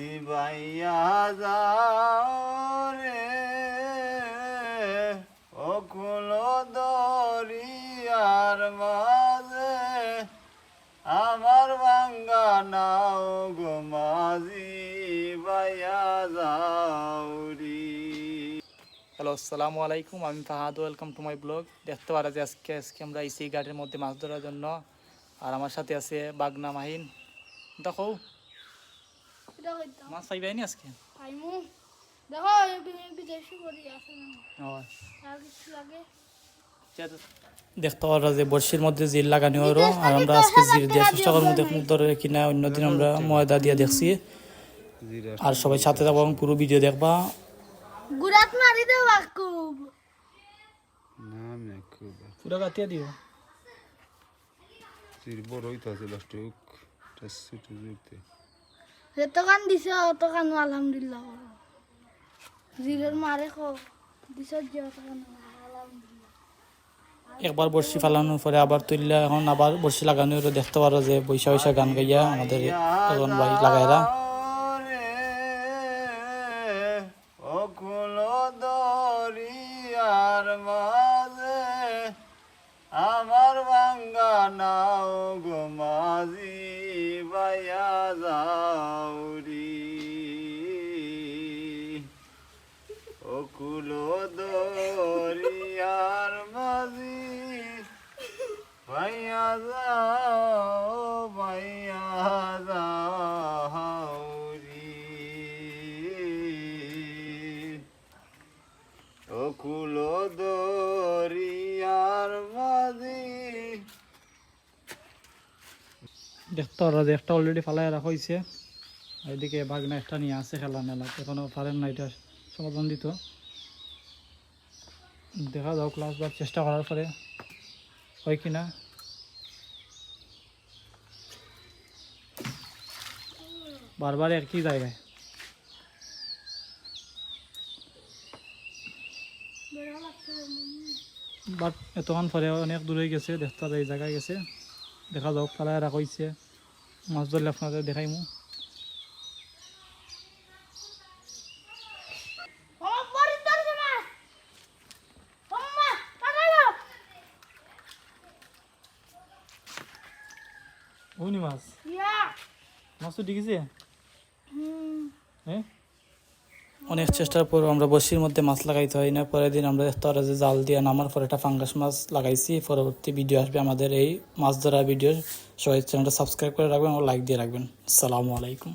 চিবাইয়া যাও রে অকুল দরিয়ার মাঝে আমার ভাঙ্গা নাও গো মাঝি বাইয়া যাও রে হ্যালো, আসসালামু আলাইকুম। আমি Fahad welcome to my blog দেখতে পারা যে আজকে আজকে আমরা এই সেই গাড়ির মধ্যে মাছ ধরার জন্য। আর আমার সাথে আছে বাগনা মাহিন। দেখো এটা কইতাম মাছ পাইবাইনি আজকে? পাইমু দেখো বিদেশি করি আছে না। আর কিছু লাগে? দেখতে পারা যে বর্ষির মধ্যে জিল লাগানি হলো আর আমরা আজকে জিল দিয়ে চেষ্টা করব দেখুন ধরে কিনা অন্যদিন আমরা ময়দা দিয়ে দেখছি। আর সবাই সাথে যাব এবং পুরো ভিডিও দেখবা। গুড়াত মারি দেব খুব। পুরো কাটিয়ে দিও। চির বড় লাস্টুক ছোট জুড়তে যতখান দিছে অতখান আলহামদুলিল্লাহ। করো জিরের মারে খো দিছে যে অতখান আলহামদুলিল্লাহ। একবার বর্ষি ফালানোর পরে আবার তুললে এখন আবার বর্ষি লাগানো হলো দেখতে পারো যে বৈশা বৈশা গান গাইয়া আমাদের এখন ভাই লাগাইরা। অকুল দরিয়ার মাঝে আমার বাঙ্গা নাও গো মাঝি। বাইয়া যাউরি অকুল দরিয়ার মাঝি ভাইয়া যাও ভাইয়া যাউরি অকুল দরিয়ার মাঝি দেখতে একটা অলরেডি ফালাই রাখা হয়েছে এদিকে বাগনা একটা নিয়ে আছে খেলা মেলা। এখনও পারেন না এটা সমাধান দিত। দেখা যাও ক্লাস বার চেষ্টা করার পরে হয় কি না। বারবার একই জায়গায়। বাট এতক্ষণ পরে অনেক দূরে গেছে দেখতে এই জায়গায় গেছে। দেখা যাও ফালাই রাখা হয়েছে মাছ ধরলে আপনাদের দেখাইমু আমার মাছ? মাছ তো হুম হ্যাঁ অনেক চেষ্টার পর আমরা বসির মধ্যে মাছ লাগাইতে হয় না। পরের দিন আমরা তরাজে যে জাল দিয়ে নামার পর একটা ফাঙ্গাস মাছ লাগাইছি। পরবর্তী ভিডিও আসবে আমাদের এই মাছ ধরা ভিডিও সবাই চ্যানেলটা সাবস্ক্রাইব করে রাখবেন এবং লাইক দিয়ে রাখবেন। আসসালামু আলাইকুম।